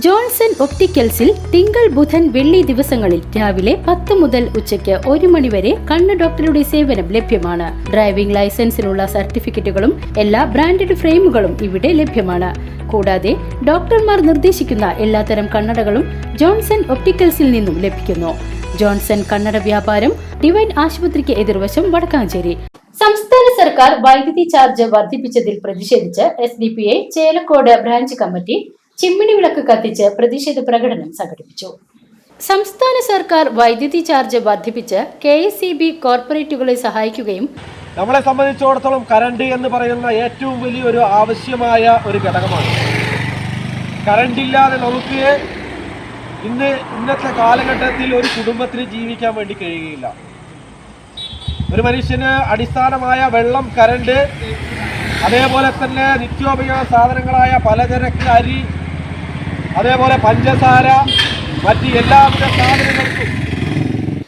Johnson ഒപ്റ്റിക്കൽസിൽ തിങ്കൾ ബുധൻ വെള്ളി ദിവസങ്ങളിൽ രാവിലെ പത്ത് മുതൽ ഉച്ചയ്ക്ക് ഒരു മണിവരെ കണ്ണ് ഡോക്ടറുടെ സേവനം ലഭ്യമാണ്. ഡ്രൈവിംഗ് ലൈസൻസിനുള്ള സർട്ടിഫിക്കറ്റുകളും എല്ലാ ബ്രാൻഡഡ് ഫ്രെയിമുകളും ഇവിടെ ലഭ്യമാണ്. കൂടാതെ ഡോക്ടർമാർ നിർദ്ദേശിക്കുന്ന എല്ലാത്തരം കണ്ണടകളും ജോൺസൺ ഒപ്റ്റിക്കൽസിൽ നിന്നും ലഭിക്കുന്നു. ജോൺസൺ കണ്ണട വ്യാപാരം ഡിവൈൻ ആശുപത്രിക്ക് എതിർവശം വടക്കാഞ്ചേരി. സംസ്ഥാന സർക്കാർ വൈദ്യുതി ചാർജ് വർദ്ധിപ്പിച്ചതിൽ പ്രതിഷേധിച്ച് S D P I Chelakode branch committee ചിമ്മിണി വിളക്ക് കത്തിച്ച് പ്രതിഷേധ പ്രകടനം സംഘടിപ്പിച്ചു. സംസ്ഥാന സർക്കാർ വൈദ്യുതി ചാർജ് വർദ്ധിപ്പിച്ച് കെ എസ് ഇ ബി കോർപ്പറേറ്റുകളെ സഹായിക്കുകയും നമ്മളെ സംബന്ധിച്ചിടത്തോളം കറണ്ട് എന്ന് പറയുന്ന ഏറ്റവും വലിയൊരു ആവശ്യമായ ഒരു ഘടകമാണ്. കറണ്ട് ഇല്ലാതെ നമുക്ക് ഇന്ന് ഇന്നത്തെ കാലഘട്ടത്തിൽ ഒരു കുടുംബത്തിന് ജീവിക്കാൻ വേണ്ടി കഴിയുകയില്ല. ഒരു മനുഷ്യന് അടിസ്ഥാനമായ വെള്ളം കറണ്ട് അതേപോലെ തന്നെ നിത്യോപയോഗ സാധനങ്ങളായ പലചരക്ക് അരി അതേപോലെ പഞ്ചസാര മറ്റ് എല്ലാവിധ സാധനങ്ങൾക്കും.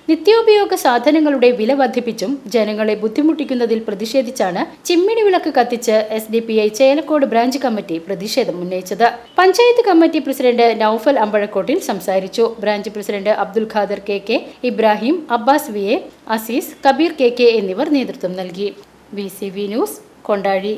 നിത്യോപയോഗ സാധനങ്ങളുടെ വില വർദ്ധിപ്പിച്ചും ജനങ്ങളെ ബുദ്ധിമുട്ടിക്കുന്നതിൽ പ്രതിഷേധിച്ചാണ് ചിമ്മിണി വിളക്ക് കത്തിച്ച് S D P I Chelakode branch committee പ്രതിഷേധം ഉന്നയിച്ചത്. പഞ്ചായത്ത് കമ്മിറ്റി പ്രസിഡന്റ് നൌഫൽ അമ്പഴക്കോട്ടിൽ സംസാരിച്ചു. Branch president Abdul Khader K K Ibrahim Abbas V A Azeez Kabeer K K എന്നിവർ നേതൃത്വം നൽകി. V C V news Kondazhy.